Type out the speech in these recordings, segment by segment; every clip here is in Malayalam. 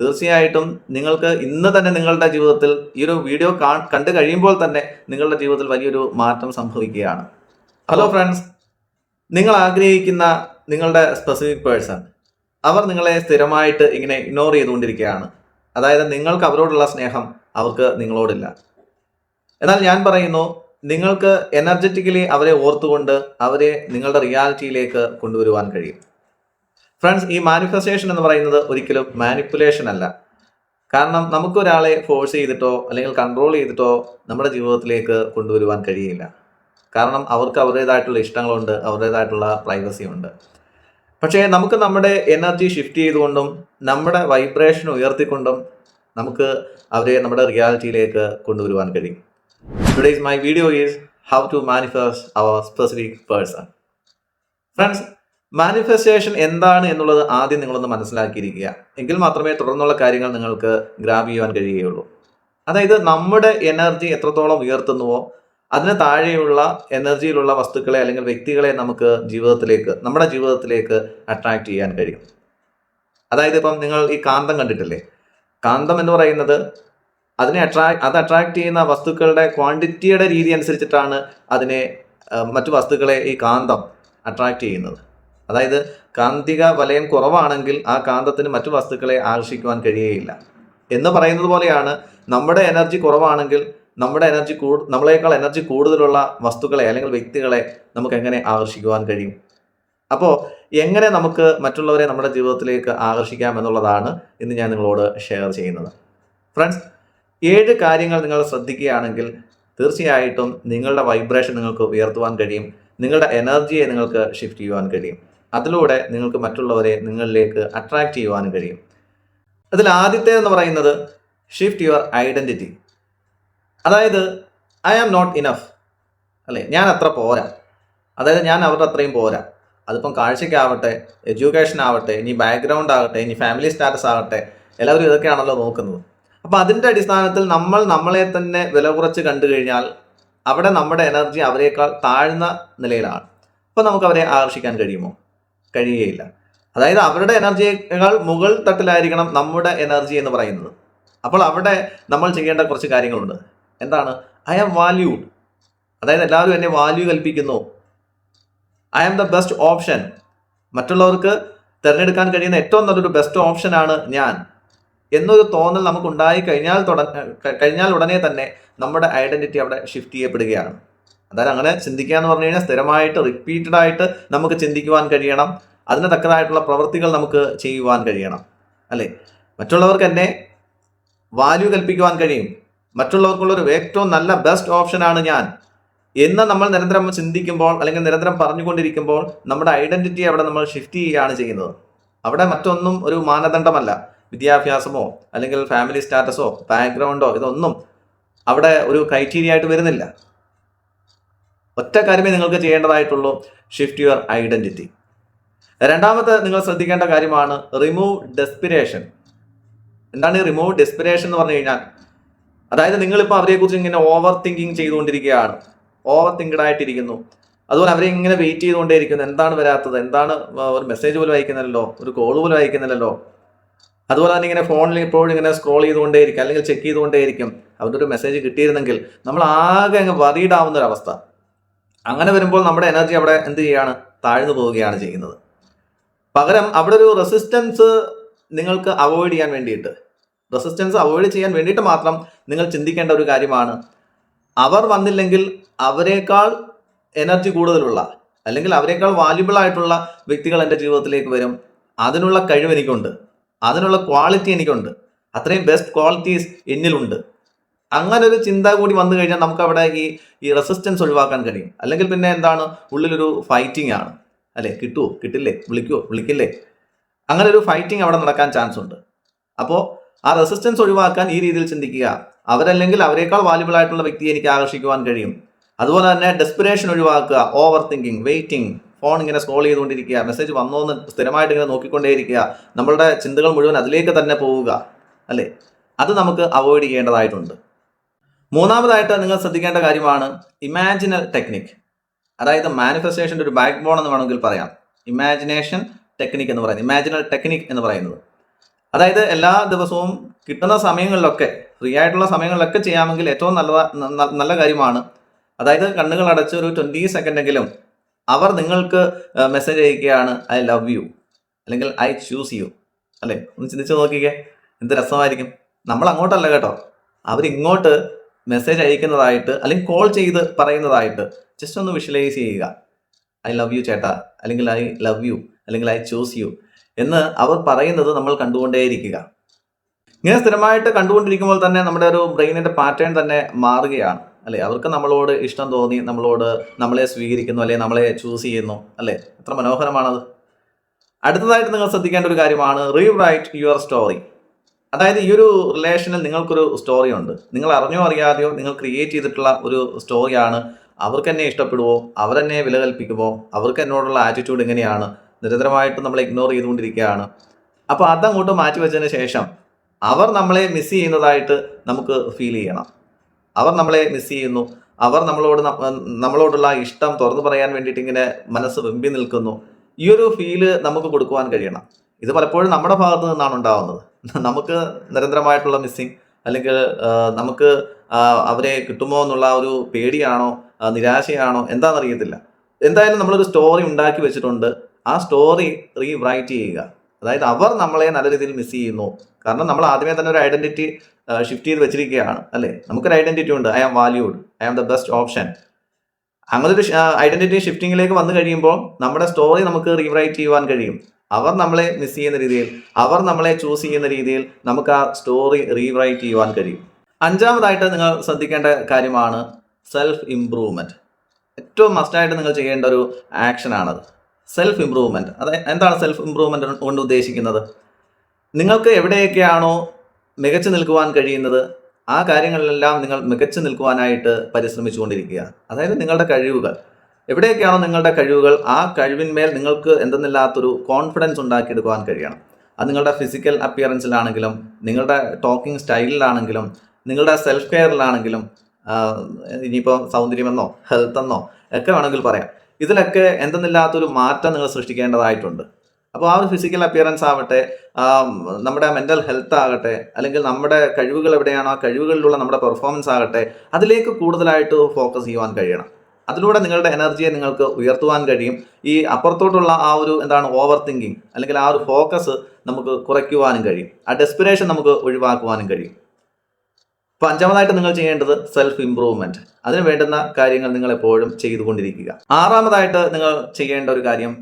തീർച്ചയായിട്ടും നിങ്ങൾക്ക് ഇന്ന് തന്നെ നിങ്ങളുടെ ജീവിതത്തിൽ ഈ ഒരു വീഡിയോ കണ്ടു കഴിയുമ്പോൾ തന്നെ നിങ്ങളുടെ ജീവിതത്തിൽ വലിയൊരു മാറ്റം സംഭവിക്കുകയാണ്. ഹലോ ഫ്രണ്ട്സ് നിങ്ങൾ ആഗ്രഹിക്കുന്ന നിങ്ങളുടെ സ്പെസിഫിക് പേഴ്സൺ അവർ നിങ്ങളെ സ്ഥിരമായിട്ട് ഇങ്ങനെ ഇഗ്നോർ ചെയ്തുകൊണ്ടിരിക്കുകയാണ്. അതായത് നിങ്ങൾക്ക് അവരോടുള്ള സ്നേഹം അവർക്ക് നിങ്ങളോടില്ല. എന്നാൽ ഞാൻ പറയുന്നു നിങ്ങൾക്ക് എനർജറ്റിക്കലി അവരെ ഓർത്തുകൊണ്ട് അവരെ നിങ്ങളുടെ റിയാലിറ്റിയിലേക്ക് കൊണ്ടുവരുവാൻ കഴിയും. ഫ്രണ്ട്സ് ഈ മാനിഫെസ്റ്റേഷൻ എന്ന് പറയുന്നത് ഒരിക്കലും മാനിപ്പുലേഷൻ അല്ല. കാരണം നമുക്കൊരാളെ ഫോഴ്സ് ചെയ്തിട്ടോ അല്ലെങ്കിൽ കൺട്രോൾ ചെയ്തിട്ടോ നമ്മുടെ ജീവിതത്തിലേക്ക് കൊണ്ടുവരുവാൻ കഴിയില്ല. കാരണം അവർക്ക് അവരുടേതായിട്ടുള്ള ഇഷ്ടങ്ങളുണ്ട് അവരുടേതായിട്ടുള്ള പ്രൈവസി ഉണ്ട്. പക്ഷേ നമുക്ക് നമ്മുടെ എനർജി ഷിഫ്റ്റ് ചെയ്തുകൊണ്ടും നമ്മുടെ വൈബ്രേഷൻ ഉയർത്തിക്കൊണ്ടും നമുക്ക് അവരെ നമ്മുടെ റിയാലിറ്റിയിലേക്ക് കൊണ്ടുവരുവാൻ കഴിയും. Today's my video is how to manifest our specific person friends manifestation എന്താണ് എന്നുള്ളത് ആദ്യം നിങ്ങളൊന്ന് മനസ്സിലാക്കിയിരിക്കുക. എങ്കിൽ മാത്രമേ തുടർന്നുള്ള കാര്യങ്ങൾ നിങ്ങൾക്ക് ഗ്രാബ് ചെയ്യുവാൻ കഴിയുകയുള്ളൂ. അതായത് നമ്മുടെ എനർജി എത്രത്തോളം ഉയർത്തുന്നുവോ അതിന് താഴെയുള്ള എനർജിയിലുള്ള വസ്തുക്കളെ അല്ലെങ്കിൽ വ്യക്തികളെ നമുക്ക് ജീവിതത്തിലേക്ക് നമ്മുടെ ജീവിതത്തിലേക്ക് അട്രാക്ട് ചെയ്യാൻ കഴിയും. അതായത് ഇപ്പം നിങ്ങൾ ഈ കാന്തം കണ്ടിട്ടില്ലേ? കാന്തം എന്ന് പറയുന്നത് അതിനെ അട്രാക്ട് അത് അട്രാക്ട് ചെയ്യുന്ന വസ്തുക്കളുടെ ക്വാണ്ടിറ്റിയുടെ രീതി അനുസരിച്ചിട്ടാണ് അതിനെ മറ്റു വസ്തുക്കളെ ഈ കാന്തം അട്രാക്ട് ചെയ്യുന്നത്. അതായത് കാന്തിക വലയം കുറവാണെങ്കിൽ ആ കാന്തത്തിന് മറ്റു വസ്തുക്കളെ ആകർഷിക്കുവാൻ കഴിയുകയില്ല എന്ന് പറയുന്നത് പോലെയാണ് നമ്മുടെ എനർജി കുറവാണെങ്കിൽ നമ്മുടെ എനർജി കൂ നമ്മളെക്കാൾ എനർജി കൂടുതലുള്ള വസ്തുക്കളെ അല്ലെങ്കിൽ വ്യക്തികളെ നമുക്ക് എങ്ങനെ ആകർഷിക്കുവാൻ കഴിയും? അപ്പോൾ എങ്ങനെ നമുക്ക് മറ്റുള്ളവരെ നമ്മുടെ ജീവിതത്തിലേക്ക് ആകർഷിക്കാം എന്നുള്ളതാണ് ഇന്ന് ഞാൻ നിങ്ങളോട് ഷെയർ ചെയ്യുന്നത്. ഫ്രണ്ട്സ് ഏഴ് കാര്യങ്ങൾ നിങ്ങൾ ശ്രദ്ധിക്കുകയാണെങ്കിൽ തീർച്ചയായിട്ടും നിങ്ങളുടെ വൈബ്രേഷൻ നിങ്ങൾക്ക് ഉയർത്തുവാൻ കഴിയും. നിങ്ങളുടെ എനർജിയെ നിങ്ങൾക്ക് ഷിഫ്റ്റ് ചെയ്യുവാൻ കഴിയും. അതിലൂടെ നിങ്ങൾക്ക് മറ്റുള്ളവരെ നിങ്ങളിലേക്ക് അട്രാക്ട് ചെയ്യുവാനും കഴിയും. അതിൽ ആദ്യത്തെ എന്ന് പറയുന്നത് ഷിഫ്റ്റ് യുവർ ഐഡന്റിറ്റി അതായത് ഐ ആം നോട്ട് ഇനഫ് അല്ലേ? ഞാൻ അത്ര പോരാ. അതായത് ഞാൻ അവരുടെ അത്രയും പോരാ. അതിപ്പം കാഴ്ചയ്ക്കാവട്ടെ എഡ്യൂക്കേഷൻ ആവട്ടെ ഇനി ബാക്ക്ഗ്രൗണ്ട് ആകട്ടെ ഇനി ഫാമിലി സ്റ്റാറ്റസ് ആകട്ടെ എല്ലാവരും ഇതൊക്കെയാണല്ലോ നോക്കുന്നത്. അപ്പോൾ അതിന്റെ അടിസ്ഥാനത്തിൽ നമ്മൾ നമ്മളെ തന്നെ വില കുറച്ച് കണ്ടു കഴിഞ്ഞാൽ അവിടെ നമ്മുടെ എനർജി അവരെക്കാൾ താഴ്ന്ന നിലയിലാണ്. അപ്പോൾ നമുക്ക് അവരെ ആകർഷിക്കാൻ കഴിയുമോ? കഴിയുകയില്ല. അതായത് അവരുടെ എനർജിയേക്കാൾ മുകൾ തട്ടിലായിരിക്കണം നമ്മുടെ എനർജി എന്ന് പറയുന്നത്. അപ്പോൾ അവിടെ നമ്മൾ ചെയ്യേണ്ട കുറച്ച് കാര്യങ്ങളുണ്ട്. എന്താണ്? ഐ ആം വാല്യൂഡ് അതായത് എല്ലാവരും എന്നെ വാല്യൂ കൽപ്പിക്കുന്നു. I am the best option മറ്റുള്ളവർക്ക് തിരഞ്ഞെടുക്കാൻ കഴിയുന്ന ഏറ്റവും നല്ലൊരു ബെസ്റ്റ് ഓപ്ഷനാണ് ഞാൻ. എന്നൊരു തോന്നൽ നമുക്ക് ഉണ്ടായി കഴിഞ്ഞാൽ തുട കഴിഞ്ഞാൽ ഉടനെ തന്നെ നമ്മുടെ ഐഡന്റിറ്റി അവിടെ ഷിഫ്റ്റ് ചെയ്യപ്പെടുകയാണ്. അതായത് അങ്ങനെ ചിന്തിക്കുക എന്ന് പറഞ്ഞു കഴിഞ്ഞാൽ സ്ഥിരമായിട്ട് റിപ്പീറ്റഡ് ആയിട്ട് നമുക്ക് ചിന്തിക്കുവാൻ കഴിയണം. അതിന് തക്കതായിട്ടുള്ള പ്രവൃത്തികൾ നമുക്ക് ചെയ്യുവാൻ കഴിയണം. അല്ലേ? മറ്റുള്ളവർക്ക് എന്നെ വാല്യൂ കൽപ്പിക്കുവാൻ കഴിയും. മറ്റുള്ളവർക്കുള്ളൊരു ഏറ്റവും നല്ല ബെസ്റ്റ് ഓപ്ഷനാണ് ഞാൻ. എന്ന് നമ്മൾ നിരന്തരം ചിന്തിക്കുമ്പോൾ അല്ലെങ്കിൽ നിരന്തരം പറഞ്ഞുകൊണ്ടിരിക്കുമ്പോൾ നമ്മുടെ ഐഡന്റിറ്റി അവിടെ നമ്മൾ ഷിഫ്റ്റ് ചെയ്യുകയാണ് ചെയ്യുന്നത്. അവിടെ മറ്റൊന്നും ഒരു മാനദണ്ഡമല്ല. വിദ്യാഭ്യാസമോ അല്ലെങ്കിൽ ഫാമിലി സ്റ്റാറ്റസോ ബാക്ക്ഗ്രൗണ്ടോ ഇതൊന്നും അവിടെ ഒരു ക്രൈറ്റീരിയ ആയിട്ട് വരുന്നില്ല. ഒറ്റ കാര്യമേ നിങ്ങൾക്ക് ചെയ്യേണ്ടതായിട്ടുള്ളൂ. ഷിഫ്റ്റ് യുവർ ഐഡന്റിറ്റി രണ്ടാമത്തെ നിങ്ങൾ ശ്രദ്ധിക്കേണ്ട കാര്യമാണ് റിമൂവ് ഡെസ്പിരേഷൻ എന്താണ് ഈ റിമൂവ് ഡെസ്പിരേഷൻ എന്ന് പറഞ്ഞു കഴിഞ്ഞാൽ? അതായത് നിങ്ങളിപ്പോൾ അവരെക്കുറിച്ച് ഇങ്ങനെ ഓവർ തിങ്കിങ് ചെയ്തുകൊണ്ടിരിക്കുകയാണ്. ഓവർ തിങ്കഡ് ആയിട്ടിരിക്കുന്നു. അതുപോലെ അവരെ ഇങ്ങനെ വെയിറ്റ് ചെയ്തുകൊണ്ടേയിരിക്കുന്നു. എന്താണ് വരാത്തത്? എന്താണ് ഒരു മെസ്സേജ് പോലും അയക്കുന്നില്ലല്ലോ? ഒരു കോൾ പോലും അയക്കുന്നില്ലല്ലോ? അതുപോലെ തന്നെ ഇങ്ങനെ ഫോണിൽ ഇപ്പോഴും ഇങ്ങനെ സ്ക്രോൾ ചെയ്തുകൊണ്ടേയിരിക്കും. അല്ലെങ്കിൽ ചെക്ക് ചെയ്തുകൊണ്ടേയിരിക്കും. അവരുടെ ഒരു മെസ്സേജ് കിട്ടിയിരുന്നെങ്കിൽ നമ്മൾ ആകെ അങ്ങ് വറീഡ് ആവുന്ന ഒരു അവസ്ഥ. അങ്ങനെ വരുമ്പോൾ നമ്മുടെ എനർജി അവിടെ എന്ത് ചെയ്യുകയാണ്? താഴ്ന്നു പോവുകയാണ് ചെയ്യുന്നത്. പകരം അവിടെ ഒരു റെസിസ്റ്റൻസ് നിങ്ങൾക്ക് അവോയ്ഡ് ചെയ്യാൻ വേണ്ടിയിട്ട് റെസിസ്റ്റൻസ് അവോയ്ഡ് ചെയ്യാൻ വേണ്ടിയിട്ട് മാത്രം നിങ്ങൾ ചിന്തിക്കേണ്ട ഒരു കാര്യമാണ്. അവർ വന്നില്ലെങ്കിൽ അവരെക്കാൾ എനർജി കൂടുതലുള്ള അല്ലെങ്കിൽ അവരെക്കാൾ വാല്യുബിൾ ആയിട്ടുള്ള വ്യക്തികൾ എന്റെ ജീവിതത്തിലേക്ക് വരും. അതിനുള്ള കഴിവ് എനിക്കുണ്ട്. അതിനുള്ള ക്വാളിറ്റി എനിക്കുണ്ട്. അത്രയും ബെസ്റ്റ് ക്വാളിറ്റീസ് എന്നിലുണ്ട്. അങ്ങനെ ഒരു ചിന്ത കൂടി വന്നു കഴിഞ്ഞാൽ നമുക്ക് അവിടെ ഈ ഈ റെസിസ്റ്റൻസ് ഒഴിവാക്കാൻ കഴിയും. അല്ലെങ്കിൽ പിന്നെ എന്താണ്? ഉള്ളിലൊരു ഫൈറ്റിംഗ് ആണ്. അല്ലേ? കിട്ടുമോ കിട്ടില്ലേ? വിളിക്കുമോ വിളിക്കില്ലേ? അങ്ങനെ ഒരു ഫൈറ്റിംഗ് അവിടെ നടക്കാൻ ചാൻസ് ഉണ്ട്. അപ്പോൾ ആ റെസിസ്റ്റൻസ് ഒഴിവാക്കാൻ ഈ രീതിയിൽ ചിന്തിക്കുക. അവരല്ലെങ്കിൽ അവരെക്കാൾ വാല്യുബിൾ ആയിട്ടുള്ള വ്യക്തിയെ എനിക്ക് ആകർഷിക്കുവാൻ കഴിയും. അതുപോലെ തന്നെ ഡെസ്പിറേഷൻ ഒഴിവാക്കുക. ഓവർ തിങ്കിങ് വെയിറ്റിംഗ് ഫോൺ ഇങ്ങനെ സ്ക്രോൾ ചെയ്തുകൊണ്ടിരിക്കുക. മെസ്സേജ് വന്നോ എന്ന് സ്ഥിരമായിട്ട് ഇങ്ങനെ നോക്കിക്കൊണ്ടേയിരിക്കുക. നമ്മളുടെ ചിന്തകൾ മുഴുവൻ അതിലേക്ക് തന്നെ പോവുക. അല്ലേ? അത് നമുക്ക് അവോയ്ഡ് ചെയ്യേണ്ടതായിട്ടുണ്ട്. മൂന്നാമതായിട്ട് നിങ്ങൾ ശ്രദ്ധിക്കേണ്ട കാര്യമാണ് ഇമാജിനൽ ടെക്നിക് അതായത് മാനിഫെസ്റ്റേഷന്റെ ഒരു ബാക്ക് ബോൺ എന്ന് വേണമെങ്കിൽ പറയാം. ഇമാജിനേഷൻ ടെക്നിക് എന്ന് പറയുന്നത്. ഇമാജിനൽ ടെക്നിക് എന്ന് പറയുന്നത്. അതായത് എല്ലാ ദിവസവും കിട്ടുന്ന സമയങ്ങളിലൊക്കെ ഫ്രീ ആയിട്ടുള്ള സമയങ്ങളിലൊക്കെ ചെയ്യാമെങ്കിൽ ഏറ്റവും നല്ലതാ ന- ന- നല്ല കാര്യമാണ്. അതായത് കണ്ണുകൾ അടച്ച് ഒരു ട്വന്റി സെക്കൻഡെങ്കിലും അവർ നിങ്ങൾക്ക് മെസ്സേജ് അയക്കുകയാണ് ഐ ലവ് യു അല്ലെങ്കിൽ ഐ ചൂസ് യു അല്ലേ? ഒന്ന് ചിന്തിച്ച് നോക്കിക്കേ. എന്ത് രസമായിരിക്കും. നമ്മൾ അങ്ങോട്ടല്ല കേട്ടോ. അവരിങ്ങോട്ട് മെസ്സേജ് അയക്കുന്നതായിട്ട് അല്ലെങ്കിൽ കോൾ ചെയ്ത് പറയുന്നതായിട്ട് ജസ്റ്റ് ഒന്ന് വിഷ്വലൈസ് ചെയ്യുക. ഐ ലവ് യു ചേട്ടാ. അല്ലെങ്കിൽ ഐ ലവ് യു അല്ലെങ്കിൽ ഐ ചൂസ് യു എന്ന് അവർ പറയുന്നത് നമ്മൾ കണ്ടുകൊണ്ടേയിരിക്കുക. ഇങ്ങനെ സ്ഥിരമായിട്ട് കണ്ടുകൊണ്ടിരിക്കുമ്പോൾ തന്നെ നമ്മുടെ ഒരു ബ്രെയിനിന്റെ പാറ്റേൺ തന്നെ മാറുകയാണ്. അല്ലെ? അവർക്ക് നമ്മളോട് ഇഷ്ടം തോന്നി നമ്മളോട് നമ്മളെ സ്വീകരിക്കുന്നു അല്ലെ നമ്മളെ ചൂസ് ചെയ്യുന്നു അല്ലെ? എത്ര മനോഹരമാണത്. അടുത്തതായിട്ട് നിങ്ങൾ ശ്രദ്ധിക്കേണ്ട ഒരു കാര്യമാണ് റീറൈറ്റ് യുവർ സ്റ്റോറി അതായത് ഈ ഒരു റിലേഷനിൽ നിങ്ങൾക്കൊരു സ്റ്റോറി ഉണ്ട്. നിങ്ങൾ അറിഞ്ഞോ അറിയാതെയോ നിങ്ങൾ ക്രിയേറ്റ് ചെയ്തിട്ടുള്ള ഒരു സ്റ്റോറിയാണ് അവർക്ക് എന്നെ ഇഷ്ടപ്പെടുവോ? അവരെന്നെ വില കൽപ്പിക്കുമോ അവർക്ക് എന്നോടുള്ള ആറ്റിറ്റ്യൂഡ് എങ്ങനെയാണ്? നിരന്തരമായിട്ട് നമ്മൾ ഇഗ്നോർ ചെയ്തുകൊണ്ടിരിക്കുകയാണ്. അപ്പോൾ അതങ്ങോട്ട് മാറ്റി വെച്ചതിന് ശേഷം അവർ നമ്മളെ മിസ് ചെയ്യുന്നതായിട്ട് നമുക്ക് ഫീൽ ചെയ്യണം. അവർ നമ്മളെ മിസ് ചെയ്യുന്നു. അവർ നമ്മളോട് നമ്മളോടുള്ള ഇഷ്ടം തുറന്നു പറയാൻ വേണ്ടിയിട്ട് ഇങ്ങനെ മനസ്സ് വെമ്പി നിൽക്കുന്നു. ഈ ഒരു ഫീൽ നമുക്ക് കൊടുക്കുവാൻ കഴിയണം. ഇത് പലപ്പോഴും നമ്മുടെ ഭാഗത്ത് നിന്നാണ് ഉണ്ടാവുന്നത്. നമുക്ക് നിരന്തരമായിട്ടുള്ള മിസ്സിങ് അല്ലെങ്കിൽ നമുക്ക് അവരെ കിട്ടുമോ എന്നുള്ള ഒരു പേടിയാണോ നിരാശയാണോ എന്താണെന്നറിയത്തില്ല. എന്തായാലും നമ്മളൊരു സ്റ്റോറി ഉണ്ടാക്കി വെച്ചിട്ടുണ്ട്. ആ സ്റ്റോറി റീറൈറ്റ് ചെയ്യുക. അതായത് അവർ നമ്മളെ നല്ല രീതിയിൽ മിസ് ചെയ്യുന്നു. കാരണം നമ്മൾ ആദ്യമേ തന്നെ ഒരു ഐഡന്റിറ്റി ഷിഫ്റ്റ് ചെയ്ത് വെച്ചിരിക്കുകയാണ് അല്ലേ? നമുക്കൊരു ഐഡന്റിറ്റി ഉണ്ട്. I am valued I am the best option അങ്ങനെ ഒരു ഐഡന്റിറ്റി ഷിഫ്റ്റിങ്ങിലേക്ക് വന്നു കഴിയുമ്പോൾ നമ്മുടെ സ്റ്റോറി നമുക്ക് റീറൈറ്റ് ചെയ്യുവാൻ കഴിയും. അവർ നമ്മളെ മിസ് ചെയ്യുന്ന രീതിയിൽ അവർ നമ്മളെ ചൂസ് ചെയ്യുന്ന രീതിയിൽ നമുക്ക് ആ സ്റ്റോറി റീറൈറ്റ് ചെയ്യുവാൻ കഴിയും. അഞ്ചാമതായിട്ട് നിങ്ങൾ ശ്രദ്ധിക്കേണ്ട കാര്യമാണ് സെൽഫ് ഇംപ്രൂവ്മെന്റ് ഏറ്റവും മസ്റ്റായിട്ട് നിങ്ങൾ ചെയ്യേണ്ട ഒരു ആക്ഷനാണത് സെൽഫ് ഇംപ്രൂവ്മെന്റ് അത് എന്താണ് സെൽഫ് ഇംപ്രൂവ്മെന്റ് കൊണ്ട് ഉദ്ദേശിക്കുന്നത്? നിങ്ങൾക്ക് എവിടെയൊക്കെയാണോ മികച്ചു നിൽക്കുവാൻ കഴിയുന്നത് ആ കാര്യങ്ങളിലെല്ലാം നിങ്ങൾ മികച്ചു നിൽക്കുവാനായിട്ട് പരിശ്രമിച്ചുകൊണ്ടിരിക്കുക അതായത് നിങ്ങളുടെ കഴിവുകൾ. എവിടെയൊക്കെയാണോ നിങ്ങളുടെ കഴിവുകൾ ആ കഴിവിന്മേൽ നിങ്ങൾക്ക് എന്തെന്നില്ലാത്തൊരു കോൺഫിഡൻസ് ഉണ്ടാക്കിയെടുക്കുവാൻ കഴിയണം. അത് നിങ്ങളുടെ ഫിസിക്കൽ അപ്പിയറൻസിലാണെങ്കിലും നിങ്ങളുടെ ടോക്കിംഗ് സ്റ്റൈലിലാണെങ്കിലും നിങ്ങളുടെ സെൽഫ് കെയറിലാണെങ്കിലും ഇനിയിപ്പോൾ സൗന്ദര്യമെന്നോ ഹെൽത്ത് എന്നോ ഒക്കെ വേണമെങ്കിൽ പറയാം. ഇതിലൊക്കെ എന്തെന്നില്ലാത്തൊരു മാറ്റം നിങ്ങൾ സൃഷ്ടിക്കേണ്ടതായിട്ടുണ്ട്. അപ്പോൾ ആ ഒരു ഫിസിക്കൽ അപ്പിയറൻസ് ആവട്ടെ നമ്മുടെ മെന്റൽ ഹെൽത്ത് ആകട്ടെ അല്ലെങ്കിൽ നമ്മുടെ കഴിവുകൾ എവിടെയാണോ ആ കഴിവുകളിലുള്ള നമ്മുടെ പെർഫോമൻസ് ആകട്ടെ അതിലേക്ക് കൂടുതലായിട്ട് ഫോക്കസ് ചെയ്യുവാൻ കഴിയണം. അതിലൂടെ നിങ്ങളുടെ എനർജിയെ നിങ്ങൾക്ക് ഉയർത്തുവാൻ കഴിയും. ഈ അപ്പുറത്തോട്ടുള്ള ആ ഒരു എന്താണ് ഓവർ തിങ്കിങ് അല്ലെങ്കിൽ ആ ഒരു ഫോക്കസ് നമുക്ക് കുറയ്ക്കുവാനും കഴിയും. ആ ഡെസ്പിറേഷൻ നമുക്ക് ഒഴിവാക്കുവാനും കഴിയും. അപ്പോൾ അഞ്ചാമതായിട്ട് നിങ്ങൾ ചെയ്യേണ്ടത് സെൽഫ് ഇംപ്രൂവ്മെന്റ് അതിന് വേണ്ടുന്ന കാര്യങ്ങൾ നിങ്ങൾ എപ്പോഴും ചെയ്തുകൊണ്ടിരിക്കുക. ആറാമതായിട്ട് നിങ്ങൾ ചെയ്യേണ്ട ഒരു കാര്യം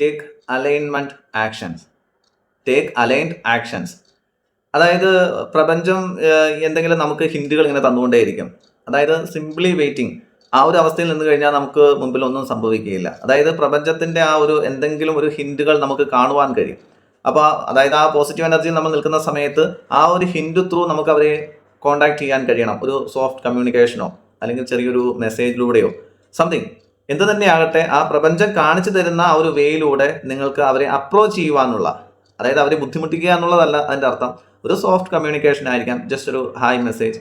take alignment actions take aligned actions അതായത് പ്രപഞ്ചം എന്തെങ്കിലും നമുക്ക് ഹിന്ദികൾ ഇങ്ങനെ തന്നുകൊണ്ടേയിരിക്കും. അതായത് സിംപ്ലി വെയിറ്റിംഗ് ആ ഒരു അവസ്ഥയിൽ നിന്ന് കഴിഞ്ഞാൽ നമുക്ക് മുമ്പിൽ ഒന്നും സംഭവിക്കുകയില്ല. അതായത് പ്രപഞ്ചത്തിന്റെ ആ ഒരു എന്തെങ്കിലും ഒരു ഹിൻഡുകൾ നമുക്ക് കാണുവാൻ കഴിയും. അപ്പോൾ അതായത് ആ പോസിറ്റീവ് എനർജിയിൽ നമ്മൾ നിൽക്കുന്ന സമയത്ത് ആ ഒരു ഹിൻഡ് ത്രൂ നമുക്ക് അവരെ കോണ്ടാക്ട് ചെയ്യാൻ കഴിയണം. ഒരു സോഫ്റ്റ് കമ്മ്യൂണിക്കേഷനോ അല്ലെങ്കിൽ ചെറിയൊരു മെസ്സേജിലൂടെയോ സംതിങ് എന്ത് തന്നെയാകട്ടെ ആ പ്രപഞ്ചം കാണിച്ചു തരുന്ന ആ ഒരു വേയിലൂടെ നിങ്ങൾക്ക് അവരെ അപ്രോച്ച് ചെയ്യുവാനുള്ള അതായത് അവരെ ബുദ്ധിമുട്ടിക്കുക എന്നുള്ളതല്ല അതിന്റെ അർത്ഥം. ഒരു സോഫ്റ്റ് കമ്മ്യൂണിക്കേഷൻ ആയിരിക്കാം ജസ്റ്റ് ഒരു ഹായ് മെസ്സേജ്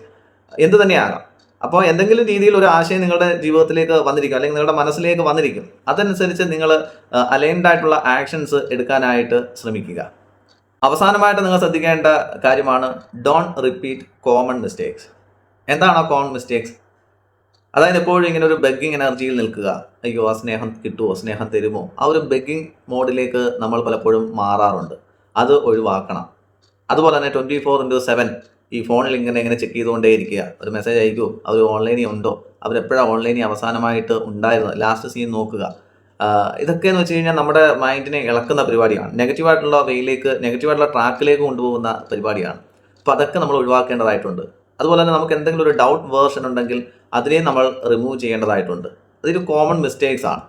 എന്ത് തന്നെയാകാം അപ്പോൾ എന്തെങ്കിലും രീതിയിൽ ഒരു ആശയം നിങ്ങളുടെ ജീവിതത്തിലേക്ക് വന്നിരിക്കും അല്ലെങ്കിൽ നിങ്ങളുടെ മനസ്സിലേക്ക് വന്നിരിക്കും അതനുസരിച്ച് നിങ്ങൾ അലൈൻഡ് ആയിട്ടുള്ള ആക്ഷൻസ് എടുക്കാനായിട്ട് ശ്രമിക്കുക. അവസാനമായിട്ട് നിങ്ങൾ ശ്രദ്ധിക്കേണ്ട കാര്യമാണ് ഡോൺ റിപ്പീറ്റ് കോമൺ മിസ്റ്റേക്സ് എന്താണ് ആ കോമൺ മിസ്റ്റേക്സ് അതായത് എപ്പോഴും ഇങ്ങനെ ഒരു ബെഗ്ഗിങ് എനർജിയിൽ നിൽക്കുക. അയ്യോ ആ സ്നേഹം കിട്ടുമോ സ്നേഹം തരുമോ? ആ ഒരു ബെഗ്ഗിങ് മോഡിലേക്ക് നമ്മൾ പലപ്പോഴും മാറാറുണ്ട്. അത് ഒഴിവാക്കണം. അതുപോലെ തന്നെ ട്വന്റി ഫോർ ഇന്റു സെവൻ ഈ ഫോണിൽ ഇങ്ങനെ ഇങ്ങനെ ചെക്ക് ചെയ്തുകൊണ്ടേ ഇരിക്കുക. ഒരു മെസ്സേജ് അയക്കുമോ അവർ ഓൺലൈനിൽ ഉണ്ടോ? അവരെപ്പോഴാണ് ഓൺലൈനിൽ അവസാനമായിട്ട് ഉണ്ടായിരുന്നത് ലാസ്റ്റ് സീൻ നോക്കുക. ഇതൊക്കെ എന്ന് വെച്ച് കഴിഞ്ഞാൽ നമ്മുടെ മൈൻഡിനെ ഇളക്കുന്ന പരിപാടിയാണ്. നെഗറ്റീവായിട്ടുള്ള വെയിലേക്ക് നെഗറ്റീവായിട്ടുള്ള ട്രാക്കിലേക്ക് കൊണ്ടുപോകുന്ന പരിപാടിയാണ്. അപ്പോൾ അതൊക്കെ നമ്മൾ ഒഴിവാക്കേണ്ടതായിട്ടുണ്ട്. അതുപോലെ തന്നെ നമുക്ക് എന്തെങ്കിലും ഒരു ഡൗട്ട് വേർഷൻ ഉണ്ടെങ്കിൽ അതിനെ നമ്മൾ റിമൂവ് ചെയ്യേണ്ടതായിട്ടുണ്ട്. അതൊരു കോമൺ മിസ്റ്റേക്സ് ആണ്.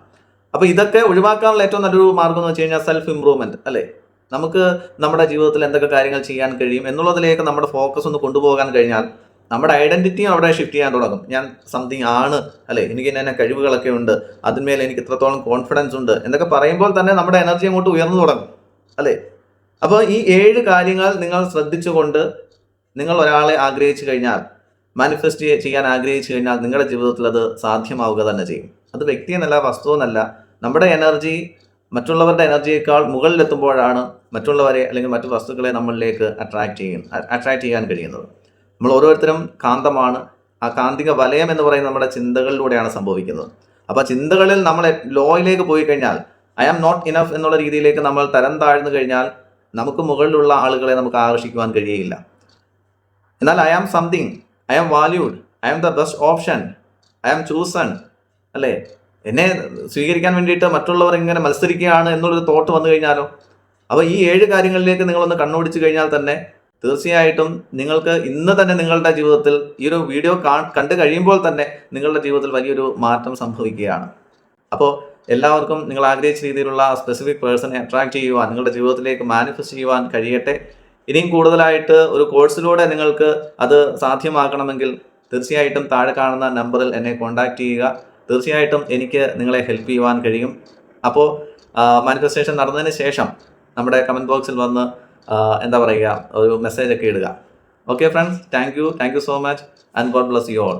അപ്പോൾ ഇതൊക്കെ ഒഴിവാക്കാനുള്ള ഏറ്റവും നല്ലൊരു മാർഗം എന്ന് വെച്ച് കഴിഞ്ഞാൽ സെൽഫ് ഇംപ്രൂവ്മെന്റ് അല്ലേ? നമുക്ക് നമ്മുടെ ജീവിതത്തിൽ എന്തൊക്കെ കാര്യങ്ങൾ ചെയ്യാൻ കഴിയും എന്നുള്ളതിലേക്ക് നമ്മുടെ ഫോക്കസ് ഒന്ന് കൊണ്ടുപോകാൻ കഴിഞ്ഞാൽ നമ്മുടെ ഐഡന്റിറ്റിയും അവിടെ ഷിഫ്റ്റ് ചെയ്യാൻ തുടങ്ങും. ഞാൻ സംതിങ് ആണ് അല്ലെ? എനിക്ക് എന്നെ കഴിവുകളൊക്കെ ഉണ്ട് അതിന്മേൽ എനിക്ക് ഇത്രത്തോളം കോൺഫിഡൻസ് ഉണ്ട് എന്നൊക്കെ പറയുമ്പോൾ തന്നെ നമ്മുടെ എനർജി അങ്ങോട്ട് ഉയർന്നു തുടങ്ങും അല്ലെ? അപ്പോൾ ഈ ഏഴ് കാര്യങ്ങൾ നിങ്ങൾ ശ്രദ്ധിച്ചുകൊണ്ട് നിങ്ങൾ ഒരാളെ ആഗ്രഹിച്ചു കഴിഞ്ഞാൽ മാനിഫെസ്റ്റ് ചെയ്യാൻ ആഗ്രഹിച്ചു കഴിഞ്ഞാൽ നിങ്ങളുടെ ജീവിതത്തിൽ അത് സാധ്യമാവുക തന്നെ ചെയ്യും. അത് വ്യക്തിയെന്നല്ല വസ്തുവെന്നല്ല നമ്മുടെ എനർജി മറ്റുള്ളവരുടെ എനർജിയേക്കാൾ മുകളിലെത്തുമ്പോഴാണ് മറ്റുള്ളവരെ അല്ലെങ്കിൽ മറ്റു വസ്തുക്കളെ നമ്മളിലേക്ക് അട്രാക്ട് ചെയ്യും അട്രാക്ട് ചെയ്യാൻ കഴിയുന്നത്. നമ്മൾ ഓരോരുത്തരും കാന്തമാണ്. ആ കാന്തിക വലയം എന്ന് പറയുന്നത് നമ്മുടെ ചിന്തകളിലൂടെയാണ് സംഭവിക്കുന്നത്. അപ്പോൾ ചിന്തകളിൽ നമ്മൾ ലോയിലേക്ക് പോയി കഴിഞ്ഞാൽ ഐ ആം നോട്ട് ഇനഫ് എന്നുള്ള രീതിയിലേക്ക് നമ്മൾ തരം താഴ്ന്നു കഴിഞ്ഞാൽ നമുക്ക് മുകളിലുള്ള ആളുകളെ നമുക്ക് ആകർഷിക്കുവാൻ കഴിയുകയില്ല എന്നാൽ I am something I am valued I am the best option I am chosen അല്ലേ? എന്നെ സ്വീകരിക്കാൻ വേണ്ടിയിട്ട് മറ്റുള്ളവർ ഇങ്ങനെ മത്സരിക്കുകയാണ് എന്നുള്ളൊരു തോട്ട് വന്നു കഴിഞ്ഞാലോ? അപ്പോൾ ഈ ഏഴ് കാര്യങ്ങളിലേക്ക് നിങ്ങളൊന്ന് കണ്ണോടിച്ചു കഴിഞ്ഞാൽ തന്നെ തീർച്ചയായിട്ടും നിങ്ങൾക്ക് ഇന്ന് തന്നെ നിങ്ങളുടെ ജീവിതത്തിൽ ഈ ഒരു വീഡിയോ കണ്ടു കഴിയുമ്പോൾ തന്നെ നിങ്ങളുടെ ജീവിതത്തിൽ വലിയൊരു മാറ്റം സംഭവിക്കുകയാണ്. അപ്പോൾ എല്ലാവർക്കും നിങ്ങൾ ആഗ്രഹിച്ച രീതിയിലുള്ള സ്പെസിഫിക് പേഴ്സണെ അട്രാക്ട് ചെയ്യുവാൻ നിങ്ങളുടെ ജീവിതത്തിലേക്ക് മാനിഫെസ്റ്റ് ചെയ്യുവാൻ കഴിയട്ടെ. ഇനിയും കൂടുതലായിട്ട് ഒരു കോഴ്സിലൂടെ നിങ്ങൾക്ക് അത് സാധ്യമാക്കണമെങ്കിൽ തീർച്ചയായിട്ടും താഴെ കാണുന്ന നമ്പറിൽ എന്നെ കോൺടാക്റ്റ് ചെയ്യുക. തീർച്ചയായിട്ടും എനിക്ക് നിങ്ങളെ ഹെൽപ്പ് ചെയ്യുവാൻ കഴിയും. അപ്പോൾ മാനിഫെസ്റ്റേഷൻ നടന്നതിന് ശേഷം നമ്മുടെ കമന്റ് ബോക്സിൽ വന്ന് എന്താ പറയുക ഒരു മെസ്സേജ് ഒക്കെ ഇടുക. Okay friends thank you thank you so much and God bless you all